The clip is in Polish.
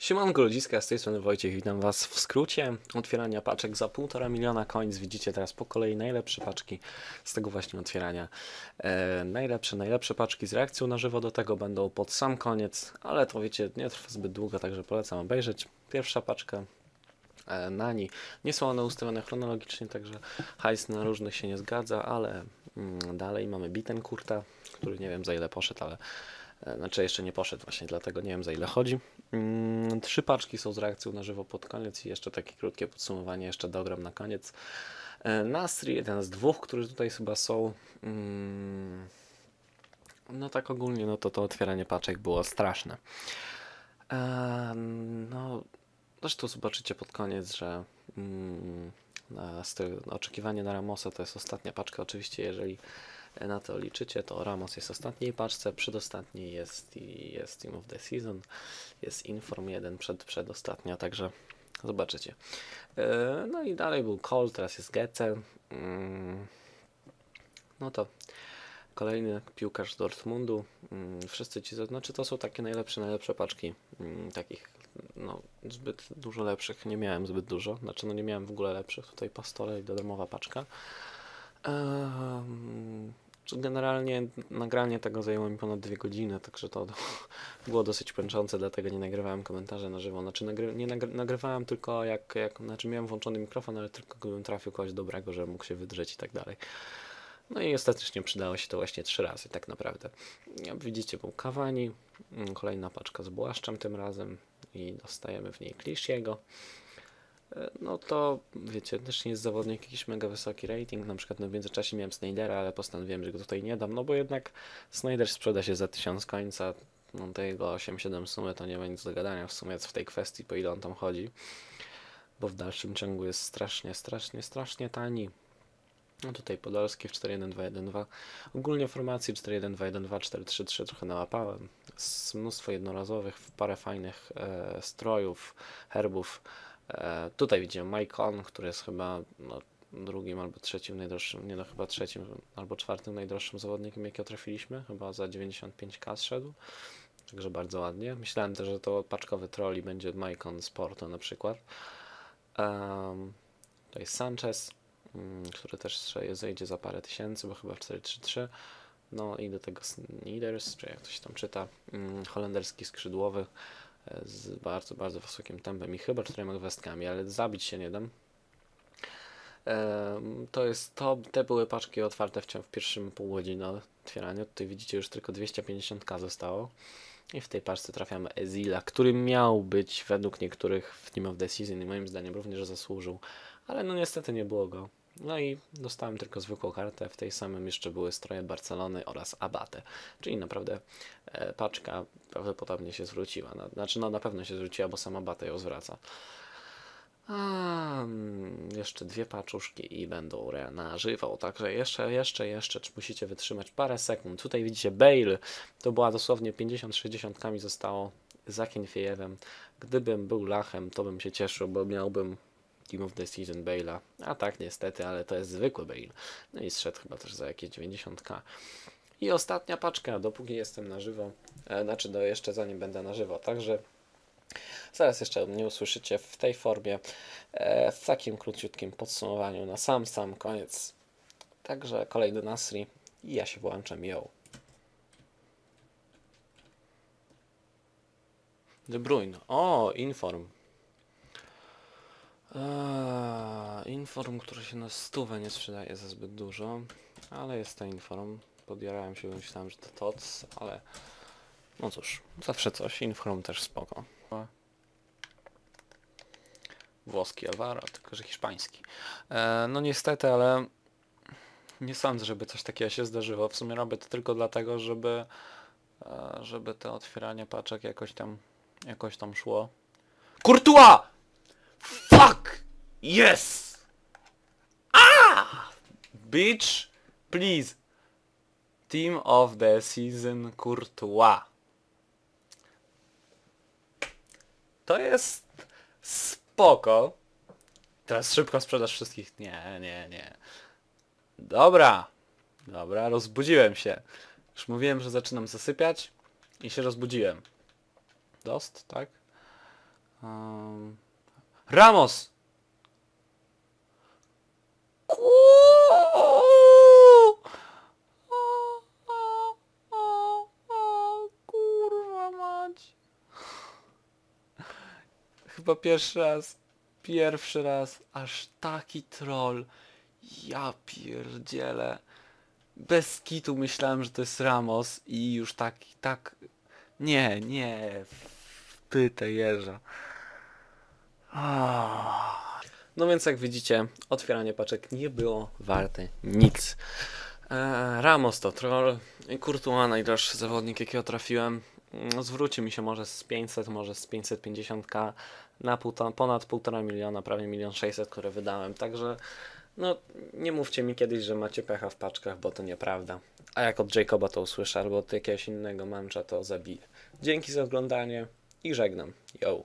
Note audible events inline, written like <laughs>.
Siemanko ludziska, z tej strony Wojciech, witam was w skrócie otwierania paczek za 1,5 miliona coins. Widzicie teraz po kolei najlepsze paczki z tego właśnie otwierania. E, najlepsze, najlepsze paczki z reakcją na żywo do tego będą pod sam koniec, ale to wiecie, nie trwa zbyt długo, także polecam obejrzeć. Pierwsza paczka e, Nani. Nie są one ustawione chronologicznie, także hajs na różnych się nie zgadza, ale mm, dalej mamy Bittenkurta, który nie wiem za ile poszedł, ale Znaczy jeszcze nie poszedł właśnie, dlatego nie wiem za ile chodzi. Mm, Trzy paczki są z reakcją na żywo pod koniec i jeszcze takie krótkie podsumowanie jeszcze dogram na koniec. E, Nastri, jeden z dwóch, którzy tutaj chyba są. mm, No tak ogólnie, no to to otwieranie paczek było straszne. E, No, zresztą zobaczycie pod koniec, że mm, oczekiwanie na Ramosa to jest ostatnia paczka. Oczywiście, jeżeli na to liczycie, to Ramos jest w ostatniej paczce, przedostatniej jest, i jest Team of the Season, jest Inform 1 przed, przedostatnia, także zobaczycie. E, No i dalej był Cole, teraz jest Gece. Mm, No to kolejny piłkarz Dortmundu. Mm, Wszyscy ci, znaczy to są takie najlepsze, najlepsze paczki. Mm, Takich, no, zbyt dużo lepszych nie miałem zbyt dużo. Znaczy, no nie miałem w ogóle lepszych. Tutaj pastole i darmowa paczka. Generalnie nagranie tego zajęło mi ponad dwie godziny, także to <laughs> było dosyć męczące, dlatego nie nagrywałem komentarzy na żywo. Znaczy nagry, nie nagry, nagrywałem tylko jak, jak, znaczy miałem włączony mikrofon, ale tylko gdybym trafił kogoś dobrego, że mógł się wydrzeć i tak dalej. No i ostatecznie przydało się to właśnie trzy razy, tak naprawdę. Jak widzicie, był Kawani, kolejna paczka z Błaszczem tym razem i dostajemy w niej Klisziego. No to wiecie, też nie jest zawodnik jakiś mega wysoki rating. Na przykład no w międzyczasie miałem Snydera, ale postanowiłem, że go tutaj nie dam, no bo jednak Snyder sprzeda się za 1000 końca. No to jego 8-7 w sumie to nie ma nic do gadania w sumie w tej kwestii, po ile on tam chodzi. Bo w dalszym ciągu jest strasznie, strasznie, strasznie tani. No tutaj Podolski w 4-1-2-1-2. Ogólnie formacji 4-1-2-1-2, 4-3-3 trochę nałapałem. Z mnóstwo jednorazowych, parę fajnych e, strojów, herbów. E, tutaj widzimy Mike On, który jest chyba no, drugim albo trzecim najdroższym, nie no chyba trzecim albo czwartym najdroższym zawodnikiem, jakiego trafiliśmy. Chyba za 95k zszedł. Także bardzo ładnie. Myślałem też, że to paczkowy troli będzie Mike On Sportu na przykład. Um, to jest Sanchez, mm, który też zejdzie za parę tysięcy, bo chyba w 4-3-3. No i do tego Sneeders, czy jak to się tam czyta, mm, holenderski skrzydłowy z bardzo, bardzo wysokim tempem i chyba czterema gwiazdkami, ale zabić się nie dam. To jest to, te były paczki otwarte w, w pierwszym pół godziny otwierania. Tutaj widzicie już tylko 250k zostało. I w tej paczce trafiamy Ezila, który miał być według niektórych w Team of Season i moim zdaniem również zasłużył, ale no niestety nie było go. No i dostałem tylko zwykłą kartę, w tej samym jeszcze były stroje Barcelony oraz Abate, czyli naprawdę paczka prawdopodobnie się zwróciła. No, znaczy no na pewno się zwróciła, bo sam Abate ją zwraca. A, mm, jeszcze dwie paczuszki i będą re- na żywo, także jeszcze, jeszcze, jeszcze musicie wytrzymać parę sekund. Tutaj widzicie Bale, to była dosłownie 50-60 kami zostało za Kienfiewem. Gdybym był Lachem, to bym się cieszył, bo miałbym Team of the Season Bale'a. A tak niestety, ale to jest zwykły Bale. No i zszedł chyba też za jakieś 90k. I ostatnia paczka, dopóki jestem na żywo, e, znaczy do jeszcze zanim będę na żywo, także Zaraz jeszcze mnie usłyszycie w tej formie, e, w takim króciutkim podsumowaniu na sam, sam koniec. Także kolejny Nasri i ja się włączam, yo. De Bruyne. O, Inform. Eee, inform, który się na stówę nie sprzedaje za zbyt dużo, ale jest to Inform. Podjarałem się, myślałem, że to TOC, ale no cóż, zawsze coś. Inform też spoko. Włoski Alvaro, tylko że hiszpański. E, no niestety, ale nie sądzę, żeby coś takiego się zdarzyło. W sumie robię to tylko dlatego, żeby e, żeby te otwieranie paczek jakoś tam jakoś tam szło. Courtois! Fuck! Yes! Ah! Bitch! Please! Team of the season Courtois. To jest spoko. Teraz szybko sprzedaż wszystkich. Nie, nie, nie. Dobra. Dobra, rozbudziłem się. Już mówiłem, że zaczynam zasypiać i się rozbudziłem. Dost, tak? Um, Ramos! Ku- O, o, o, o, Kurwa mać. Chyba pierwszy raz, pierwszy raz, aż taki troll. Ja pierdzielę. Bez kitu myślałem, że to jest Ramos i już tak, tak... Nie, nie, pytę jeża. Ah. No więc jak widzicie, otwieranie paczek nie było warte nic. E, Ramos to troll, Courtois najdroższy zawodnik jakiego trafiłem. Mm, Zwróci mi się może z 500, może z 550k na ponad 1,5 miliona, prawie milion 600, które wydałem. Także no nie mówcie mi kiedyś, że macie pecha w paczkach, bo to nieprawda. A jak od Jacoba to usłyszę, albo od jakiegoś innego mancza, to zabiję. Dzięki za oglądanie i żegnam. Yo.